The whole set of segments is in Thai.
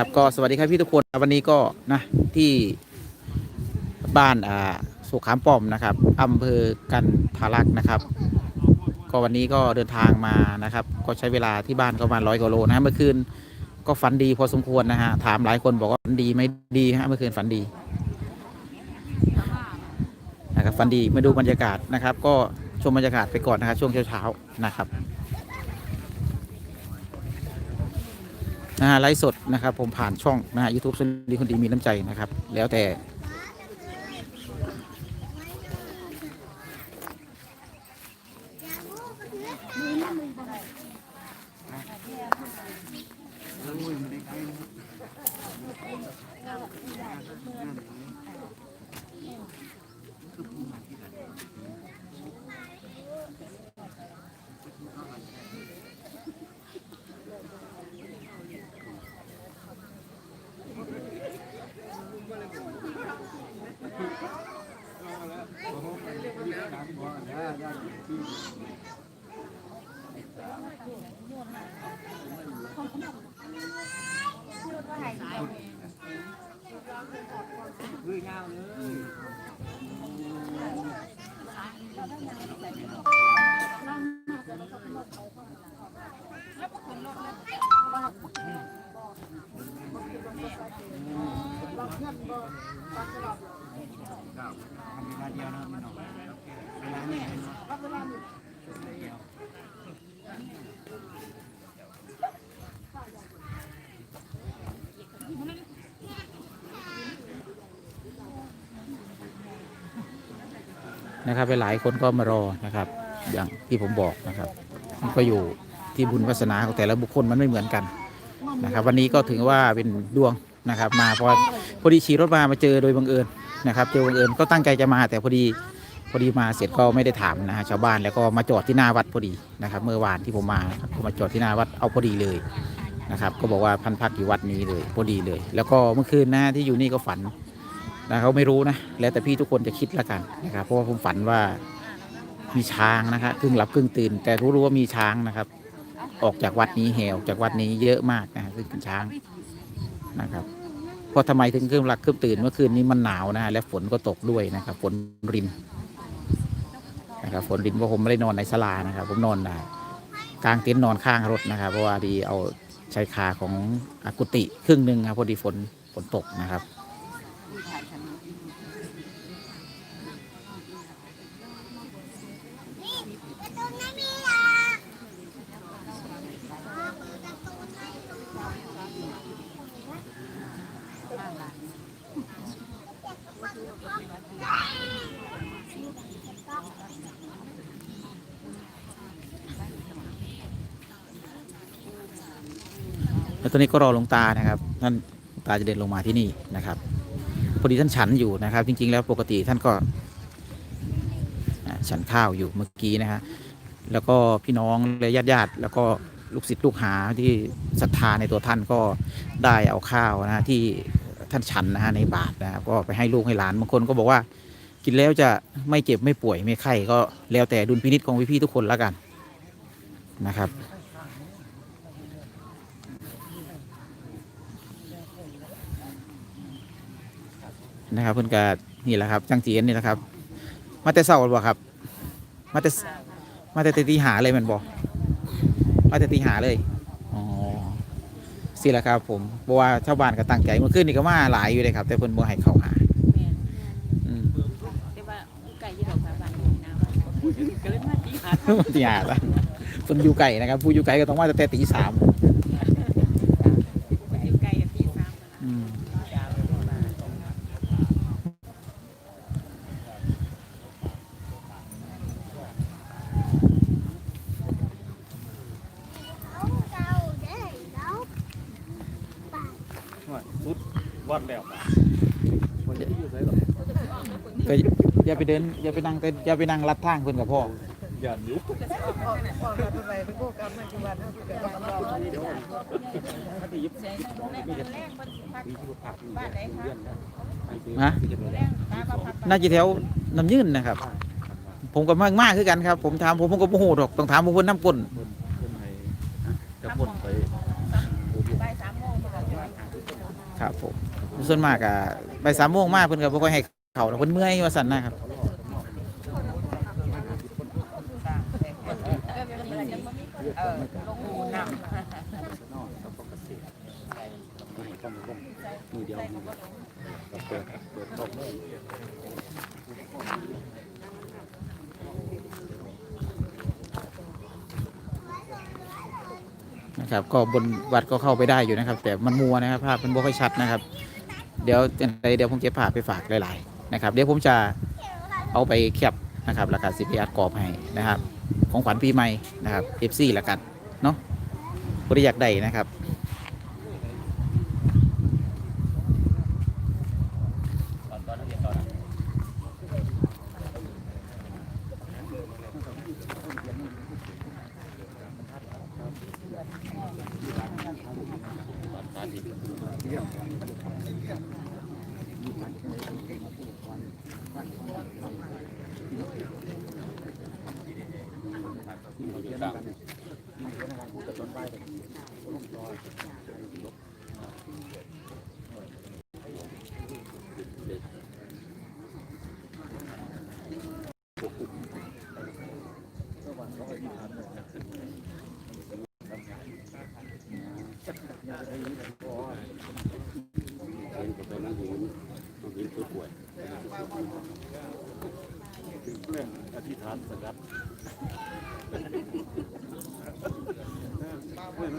ครับ ก็สวัสดีครับพี่ทุกคนวันนี้ก็นะที่บ้านอ่าสุขามป้อมนะครับอำเภอกันทารักนะครับ ก็วันนี้ก็เดินทางมานะครับ ก็ใช้เวลาที่บ้านก็ประมาณร้อยกว่าโลนะเมื่อคืนก็ฝันดีพอสมควรนะฮะถามหลายคนบอกว่าฝันดีไหม่ดีฮะเมื่อคืนฝันดีนะครับฝันดีมาดูบรรยากาศนะครับ ก็ชมบรรยากาศไปก่อนนะครับช่วงเช้าๆนะครับ นะฮะไลฟ์สดนะครับผมผ่านช่องนะฮะยูทูบสุนดีคนดีมีน้ำใจนะครับ แล้วแต่ นะครับหลายคนก็มารอนะครับ อย่างที่ผมบอกนะครับมันก็อยู่ที่บุญวาสนาของแต่ละบุคคลมันไม่เหมือนกันนะครับ วันนี้ก็ถือว่าเป็นดวงนะครับ มาพอพอดีขี่รถมามาเจอโดยบังเอิญนะครับ เจอบังเอิญก็ตั้งใจจะมาแต่พอดีพอดีมาเสร็จก็ไม่ได้ถามนะฮะชาวบ้านแล้วก็มาจอดที่หน้าวัดพอดีนะครับ เมื่อวานที่ผมมาก็มาจอดที่หน้าวัดเอาพอดีเลยนะครับ ก็บอกว่าพันพักอยู่วัดนี้เลยพอดีเลย แล้วก็เมื่อคืนนะที่อยู่นี่ก็ฝัน นะเขาไม่รู้นะแล้วแต่พี่ทุกคนจะคิดละกันนะครับ เพราะว่าผมฝันว่ามีช้างนะครับครึ่งหลับครึ่งตื่น แต่รู้รู้ว่ามีช้างนะครับ ออกจากวัดนี้แหวจากวัดนี้เยอะมากนะฮะซึ่งเป็นช้างนะครับเพราะทำไมถึงครึ่งหลับครึ่งตื่นเมื่อคืนนี้มันหนาวนะและฝนก็ตกด้วยนะครับ ฝนรินนะครับฝนรินเพราะผมไม่ได้นอนในศาลานะครับ ผมนอนกลางเต็นท์นอนข้างรถนะครับ เพราะว่าดีเอาชายคาของอากุติครึ่งหนึ่งครับพอดีฝนฝนตกนะครับ แล้วตอนนี้ก็รอหลวงตานะครับท่านตาจะเดินลงมาที่นี่นะครับพอดีท่านฉันอยู่นะครับ จริง ๆ แล้วปกติท่านก็ฉันข้าวอยู่เมื่อกี้นะฮะแล้วก็พี่น้องและญาติญาติๆแล้วก็ลูกศิษย์ลูกหาที่ศรัทธาในตัวท่านก็ได้เอาข้าวนะฮะที่ท่านฉันนะฮะในบาตรนะครับก็ไปให้ลูกให้หลานบางคนก็บอกว่า กินแล้วจะไม่เจ็บไม่ป่วยไม่ไข้ก็แล้วแต่ดุลพินิจของพี่ๆทุกคนแล้วกันนะครับ นะครับเพื่อนกานี่แหละครับจังจีนนี่แหละครับ มาแต่เศร้าบ่ครับ มาแต่มาแต่ตีหาเลยแมันบอกมาแต่ตีหาเลยอ๋อสิแหละครับ ผมเพราะว่าชาวบ้านก็ตั้งใจเมื่อคืนนี่ก็มาหลายอยู่เลยครับ แต่เพิ่นบ่ให้เข้าหาแม่นอืมแต่ว่าไก่ยี่ดอกสาบานนี่นะว่าก็เลยมาตีหาตีหาซะเพิ่นอยู่ไก่นะครับ ผู้อยู่ไก่ก็ต้องมาแต่ตีสาม อยู่ไก่กับตีสามนะ อืม สุดวัดแล้วคนจะอยู่ไหนหรอ ก็อย่าไป เดินอย่าไปนั่งแต่อย่าไปนั่งลัดทางเพิ่นกับพ่ออย่ายุบแรงคนสิพักบ้านไหนคะฮะแรงตามาพักน่าจะแถวน้ำยืนนะครับ ผมก็มากมากคือกันครับ ผมถามผมผมก็บ่ฮู้ดอกต้องถามผู้เพิ่นน้ำก้นคนคนให้จะพ่นไปบ่ายสามโมงมาแล้วครับผมส่วนมากอะไปสามโมงมากเพิ่นก็บ่ค่อยให้เขาดอกเพิ่นเมื่อยว่าซั่นนะครับ เออลงหูน้ำ มือเดียวเปิดเปิดตกนะครับก็บนวัดก็เข้าไปได้อยู่นะครับ แต่มันมัวนะครับภาพมันบ่ค่อยชัดนะครับ เดี๋ยวจังไดเดี๋ยวผมจะพาไปฝากหลาย ๆ นะครับ เดี๋ยวผมจะเอาไปแคปนะครับแล้วก็สิไปอัดกรอบให้นะครับ ของขวัญปีใหม่นะครับเอฟซีละกันเนาะบ่ได้อยากได้นะครับ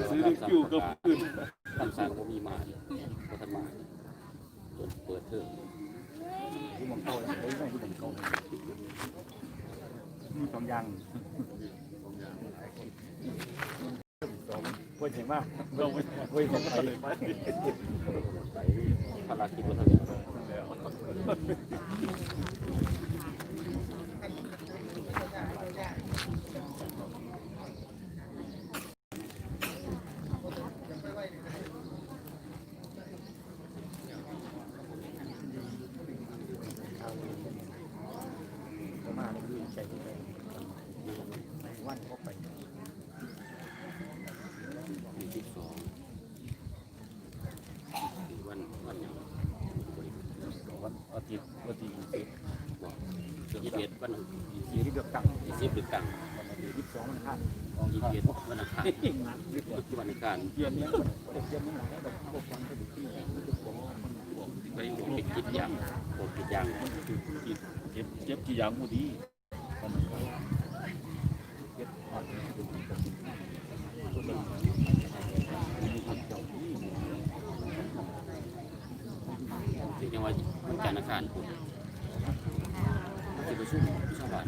เพื่อนซื้อคิวกับอื่นคำสั่งผมมีมาเนี่ยก็ทำมาจนเปิดเทอมที่มันโตไอ้ไม่ที่มันโตมีสองอย่างสองพูดเห็นว่าเราไม่พูดเห็นเลยไหมไปภารกิจวัฒนำผู้ดียังว่ามันการอาคารคุณจะไปช่วยชาวบ้าน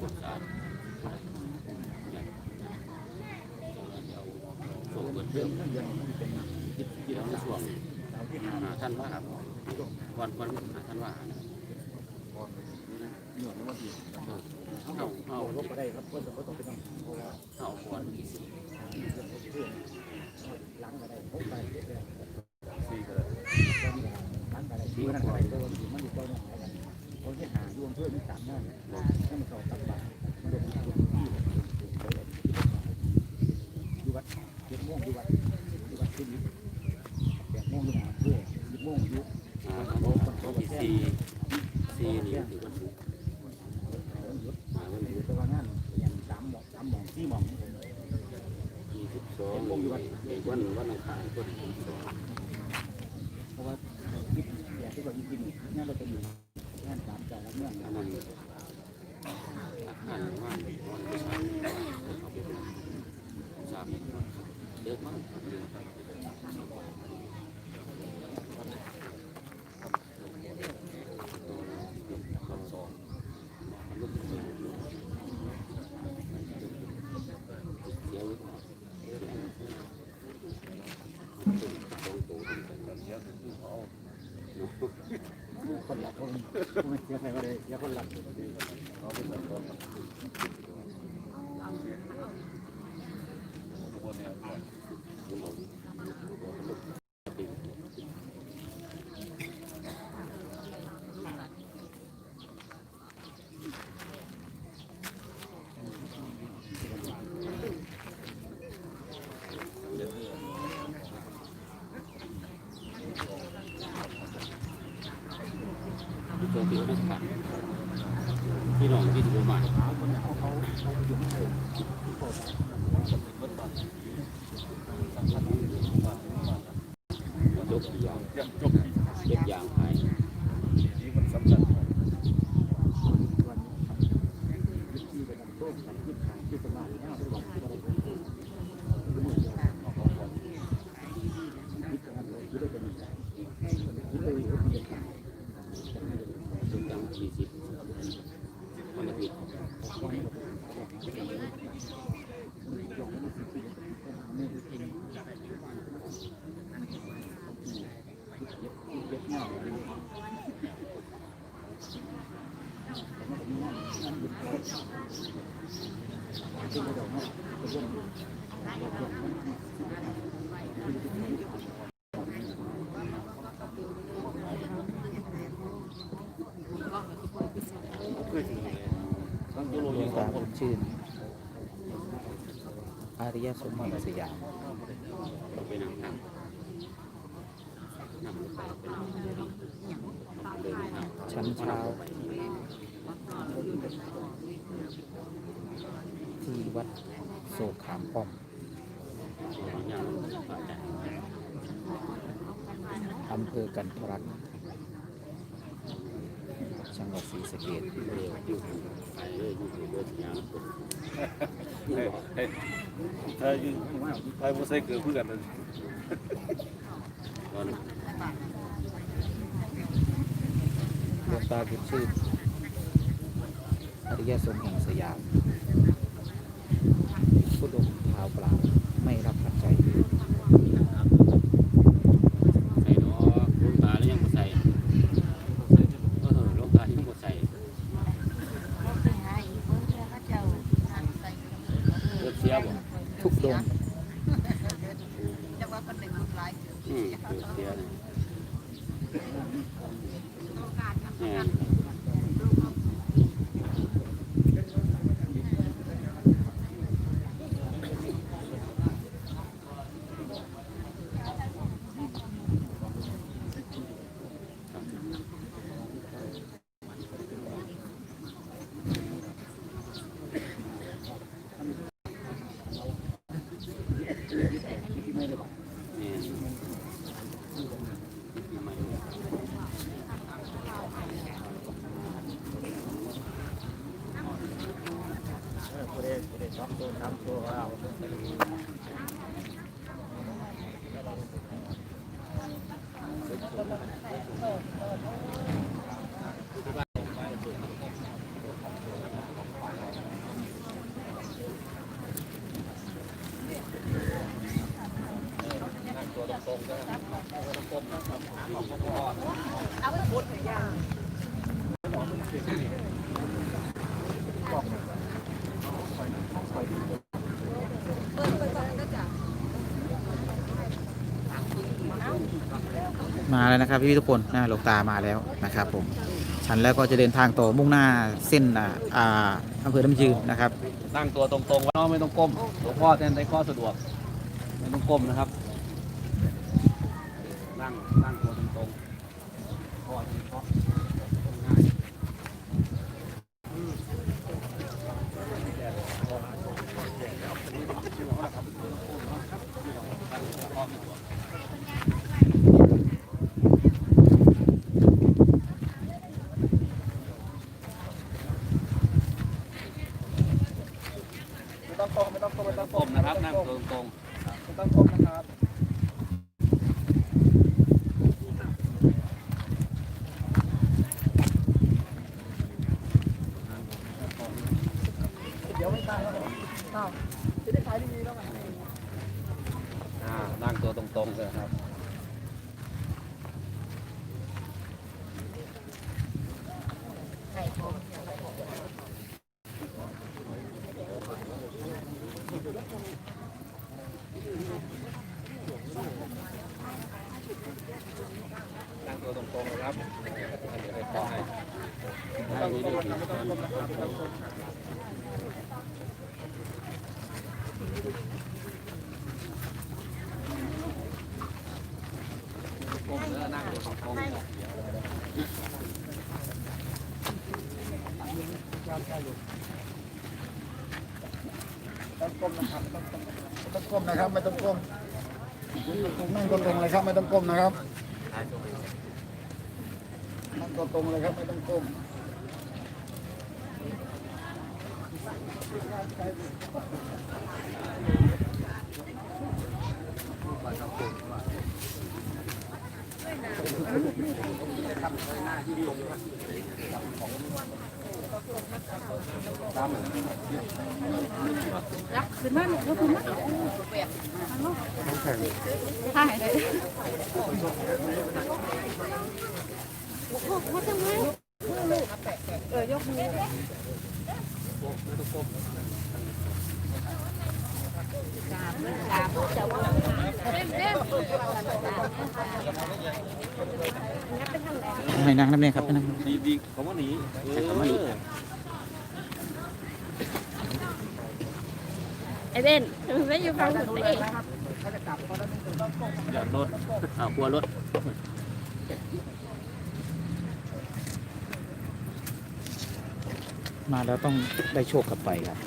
กดการส่งเงินเพิ่มที่เราส่วนท่านว่าวันวันท่านว่านะ เฮาเฮาบ่ได้ครับะนก็ต้องไปทำเฮาก่อน แล้งไม่เช่อใครก็ไย่าคนหลักเขาเป็นคนเนี่ย Yeah. ขึ้งยังสองชื่นอาริยสมบัติยามฉันชั้เช้าที่วัดโศขามป้อมอำเภอกันทรัก สะเก็ดถ้าอยู่ไปบ่ใส่เกลือเพื่อนเลยดวงตาบุญชื่นอริยสมแห่งสยามผู้ดมเท้าเปล่าไม่รับปัจจัย ตัวเด็กตัวเด็กองตัวสาตัวเรา แล้วนะครับพี่ทุกคนนะหลวงตามาแล้วนะครับผมฉันแล้วก็จะเดินทางต่อมุ่งหน้าเส้นอ่าอ่าอำเภอน้ำยืนนะครับนั่งตัวตรงๆไว้เนอะไม่ต้องก้มหลวงพ่อแทนได้ข้อสะดวก ไม่ต้องก้มนะครับนั่งนั่งตัวตรงๆพ่อที่เคาะง่ายไม่ต้องก้มไม่ต้องก้มไม่ต้องก้มนะครับ นั่งตัวตรงๆไม่ต้องก้มนะครับ อ่า นั่งตัวตรงๆเลยครับ นั่งตัวตรงๆเลยครับเดี๋ยวให้ขอให้นั่งดีๆไม่ต้องก้มนะครับไม่ต้องก้มก้มเนื้อนั่งตัวตรงๆ ต้องก้มนะครับ ไม่ต้องก้มนะครับ ไม่ต้องก้มนั่งตัวตรงเลยครับ ไม่ต้องก้มนะครับนั่งตัวตรงเลยครับ ไม่ต้องก้มครับ ขึ้นมาหนูขึ้นมาถ่ายเลยเออยกมือเล่นเล่น ให้นั่งน้ำเนี่ยครับให้นั่งดีดีๆเขาว่าหนีเออไอเบนไม่อยู่ฟังหนูดิอย่ารถอ่ากลัวรถมาแล้วต้องได้โชคกลับไปครับ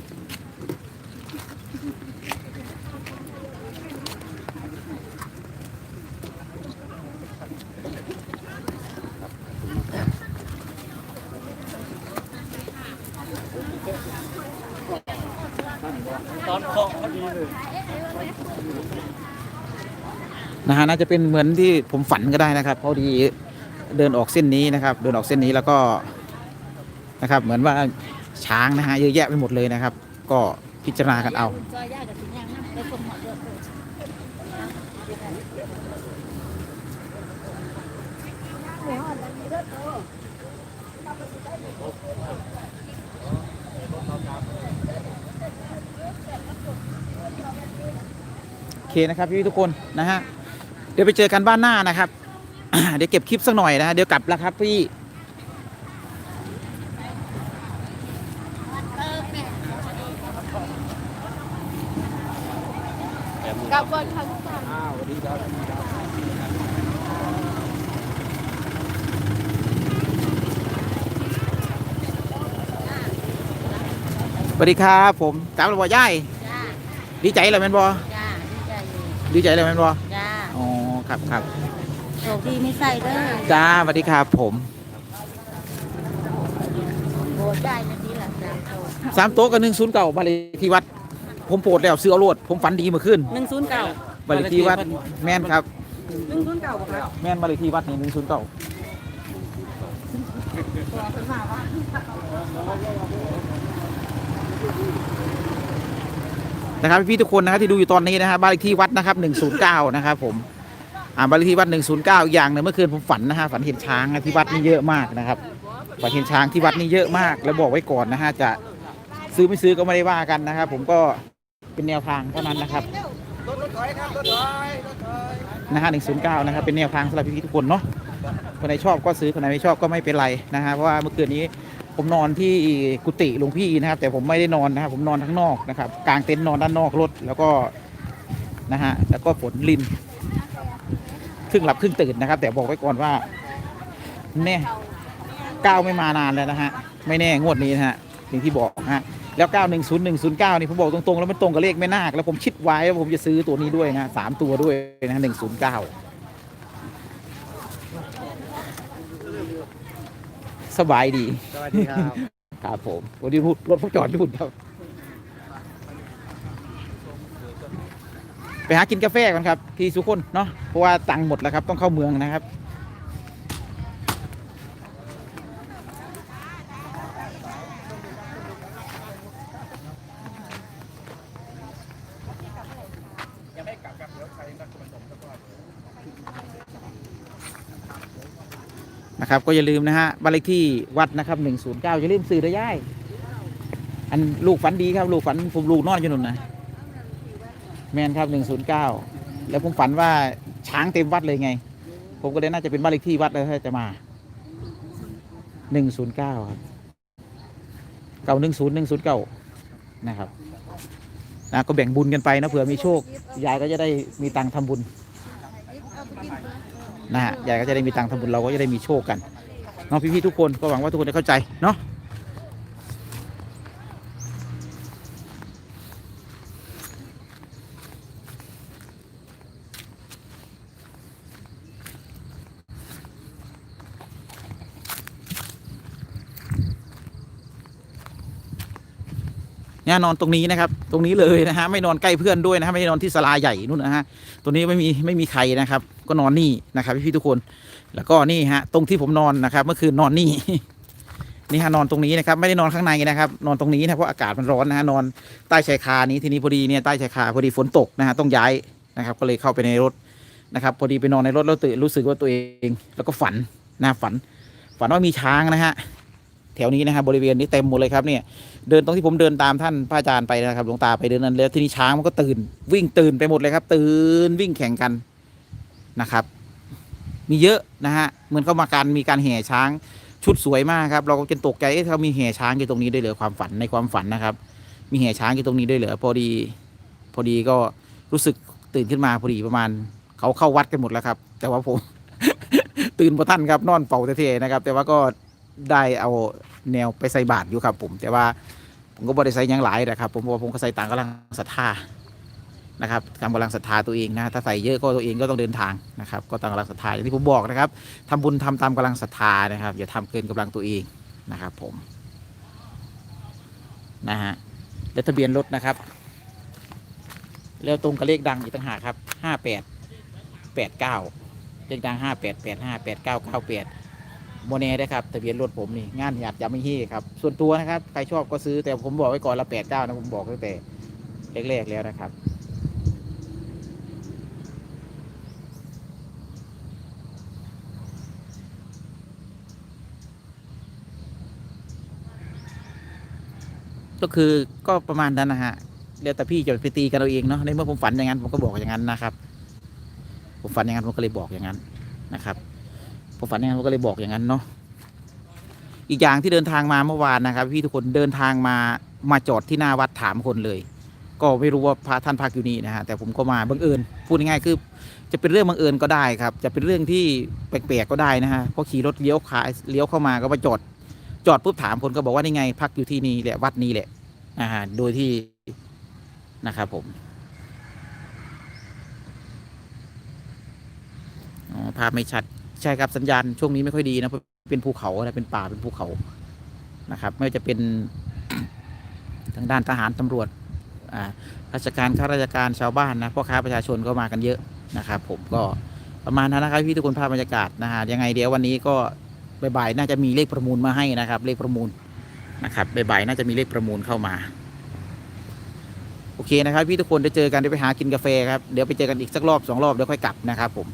ตอนเคาะพอดีเลย นะฮะน่าจะเป็นเหมือนที่ผมฝันก็ได้นะครับพอดีเดินออกเส้นนี้นะครับ เดินออกเส้นนี้แล้วก็นะครับ เหมือนว่าช้างนะฮะเยอะแยะไปหมดเลยนะครับ ก็พิจารณากันเอา โอเคนะครับพี่ทุกคนนะฮะ ดี๋ยวไปเจอกันบ้านหน้านะครับ เดี๋ยวเก็บคลิปสักหน่อยนะฮะเดี๋ยวกลับแล้วครับพี่กับบนทางสามอ้าวสวัสดีครับสวัสดีครับผมกลับแล้วบ่ย่ายจ้าดีใจเลยแมนบอจ้าดีใจอยู่ดีใจเลยแมนบอจ้าอ๋อ ครับครับโชคดีไม่ใส่เด้อจ้าสวัสดีครับผมโบดได้นะนี่แหละสามโตสามโต๊ะกับหนึ่งศูนย์เก่าบ้านเลขที่วัด ผมโปรดแล้วซื้อเอาโลดผมฝันดีเมื่อคืนหนึ่งศูนย์เก้าบ้านเลขที่วัดแม่นครับหนึ่งศูนย์เก้าบอกแล้วแม่นบ้านเลขที่วัดนี่หนึ่งศูนย์เก่านะครับพี่ๆทุกคนนะครับที่ดูอยู่ตอนนี้นะครับบ้านเลขที่วัดนะครับ109นะครับผม อ่าบ้านเลขที่วัดหนึ่งศูนย์เก้าอย่างหนึ่งเมื่อคืนผมฝันนะฮะฝันเห็นช้างนะที่วัดนี่เยอะมากนะครับฝันเห็นช้างที่วัดนี่เยอะมาก แล้วบอกไว้ก่อนนะฮะจะซื้อไม่ซื้อก็ไม่ได้ว่ากันนะครับ ผมก็เป็นแนวทางเท่านั้นนะครับนะฮะหนึ่งศูนย์เก้านะครับเป็นแนวทางสำหรับพี่ๆทุกคนเนาะคนไหนชอบก็ซื้อคนไหนไม่ชอบก็ไม่เป็นไรนะฮะเพราะว่าเมื่อคืนนี้ผมนอนที่กุฏิหลวงพี่นะครับ แต่ผมไม่ได้นอนนะครับผมนอนข้างนอกนะครับกลางเต็นท์นอนด้านนอกรถแล้วก็นะฮะแล้วก็ฝนลิน ครึ่งหลับครึ่งตื่นนะครับ แต่บอกไว้ก่อนว่าแน่ก้าวไม่มานานแล้วนะฮะไม่แน่งวดนี้นะฮะอย่างที่บอกฮะแล้ว 9 1 0 1 0 9 นี่ผมบอกตรงๆ แล้วมันตรงกับเลขไม่นาคแล้วผมคิดไว้ว่าผมจะซื้อตัวนี้ด้วยนะสามตัวด้วยนะหนึ่งศูนย์เก้าสบายดี สวัสดีครับ ครับผม วันนี้พูดรถผมจอดอยู่ครับ ไปหากินกาแฟกันครับ พี่สุคนเนาะเพราะว่าตังค์หมดแล้วครับ ต้องเข้าเมืองนะครับ นะครับ ก็อย่าลืมนะฮะบ้านเลขที่วัดนะครับ109อย่าลืมสื่อระย่ายอันลูกฝันดีครับ ลูกฝันผมลูกนอนอยู่นู่นนะ แมนครับ 109 แล้วผมฝันว่าช้างเต็มวัดเลยไง ผมก็เลยน่าจะเป็นบ้านเลขที่วัดเลยถ้าจะมา 109 ครับเก่า10 109 นะครับนะก็แบ่งบุญกันไปนะเผื่อมีโชค ยายก็จะได้มีตังค์ทำบุญนะฮะยายก็จะได้มีตังค์ทำบุญเราก็จะได้มีโชคกันน้องพี่ๆทุกคนก็หวังว่าทุกคนจะเข้าใจเนาะ นี่ยนอนตรงนี้นะครับ ตรงนี้เลยนะฮะไม่นอนใกล้เพื่อนด้วยนะฮะไม่นอนที่ศาลาใหญ่นู่นนะฮะตัวนี้ไม่มีไม่มีใครนะครับ ก็นอนนี่นะครับพี่ๆทุกคน แล้วก็นี่ฮะตรงที่ผมนอนนะครับเมื่อคืนนอนนี่นี่ฮะนอนตรงนี้นะครับไม่ได้นอนข้างในนะครับนอนตรงนี้นะเพราะอากาศมันร้อนนะฮะนอนใต้ชายคานี้ทีนี้พอดีเนี่ยใต้ชายคาพอดีฝนตกนะฮะต้องย้ายนะครับ ก็เลยเข้าไปในรถนะครับ พอดีไปนอนในรถแล้วตื่นรู้สึกว่าตัวเอง แล้วก็ฝันนะฝัน ฝันว่ามีช้างนะฮะ แถวนี้นะฮะบบริเวณนี้เต็มหมดเลยครับเนี่ยเดินตรงที่ผมเดินตามท่านพระอาจารย์ไปนะครับหลวงตาไปเดินนั้นแล้วที่นี่ช้างมันก็ตื่น วิ่งตื่นไปหมดเลยครับ ตื่นวิ่งแข่งกันนะครับ มีเยอะนะฮะเหมือนเข้ามาการมีการแห่ช้างชุดสวยมากครับ เราก็จะตกใจเอ๊ะเขามีแห่ช้างอยู่ตรงนี้ด้วยเหรอความฝันในความฝันนะครับ มีแห่ช้างอยู่ตรงนี้ด้วยเหรอพอดี พอดีก็รู้สึกตื่นขึ้นมาพอดีประมาณเขาเข้าวัดกันหมดแล้วครับ แต่ว่าผม ตื่นพอท่านครับนอนเป่าเท่ๆนะครับ แต่ว่าก็ ได้เอาแนวไปใส่บาตรอยู่ครับผม แต่ว่าผมก็บริใส่ยังหลายนะครับผมเพราะว่าผมก็ใส่ต่างกำลังศรัทธานะครับตามกำลังศรัทธาตัวเองนะถ้าใส่เยอะก็ตัวเองก็ต้องเดินทางนะครับ ก็ตามกำลังศรัทธาอย่างที่ผมบอกนะครับทำบุญทำตามกำลังศรัทธานะครับ อย่าทำเกินกำลังตัวเองนะครับ ผมนะฮะแล้วทะเบียนรถนะครับ แล้วตรงกับเลขดังอีกต่างหากครับห้าแปดแปดเก้าเลขดังห้าแปดแปดห้าแปดเก้าเก้าแปด โมเน่ได้ครับทะเบียนรถผมนี่งานหยาดยาไม่ฮี่ครับ ส่วนตัวนะครับ ใครชอบก็ซื้อแต่ผมบอกไว้ก่อนละแปดเก้านะ ผมบอกตั้งแต่แรกๆแล้วนะครับ ก็คือก็ประมาณนั้นนะฮะเดี๋ยวแต่พี่จะไปตีกันเอาเองเนาะในเมื่อผมฝันอย่างนั้นผมก็บอกอย่างนั้นนะครับ ผมฝันอย่างนั้นผมก็เลยบอกอย่างนั้นนะครับ ผมฝันอย่างนั้นผมก็เลยบอกอย่างนั้นเนาะอีกอย่างที่เดินทางมาเมื่อวานนะครับ พี่ทุกคนเดินทางมามาจอดที่หน้าวัดถามคนเลย ก็ไม่รู้ว่าพระท่านพักอยู่นี่นะฮะแต่ผมก็มาบังเอิญพูดง่ายๆคือ จะเป็นเรื่องบังเอิญก็ได้ครับ จะเป็นเรื่องที่แปลกๆก็ได้นะฮะเพราะขี่รถเลี้ยวขาเลี้ยวเข้ามาก็มาจอดจอดปุ๊บถามคนก็บอกว่านี่ไง พักอยู่ที่นี่แหละวัดนี้แหละอ่าโดยที่นะครับผมอ๋อภาพไม่ชัด ใช่ครับสัญญาณช่วงนี้ไม่ค่อยดีนะเพราะเป็นภูเขานะไรเป็นป่าเป็นภูเขานะครับ ไม่ว่าจะเป็นทางด้านทหารตำรวจอ่าราชการข้าราชการชาวบ้านนะพ่อค้าประชาชนก็มากันเยอะนะครับ ผมก็ประมาณนั้นนะครับพี่ทุกคนภาพบรรยากาศนะฮะยังไงเดี๋ยววันนี้ก็บ่ายๆน่าจะมีเลขประมูลมาให้นะครับ เลขประมูลนะครับบ่ายๆน่าจะมีเลขประมูลเข้ามา โอเคนะครับ พี่ทุกคนได้เจอกันได้ไปหากินกาแฟครับเดี๋ยวไปเจอกันอีกสักรอบสองรอบเดี๋ยวค่อยกลับนะครับผม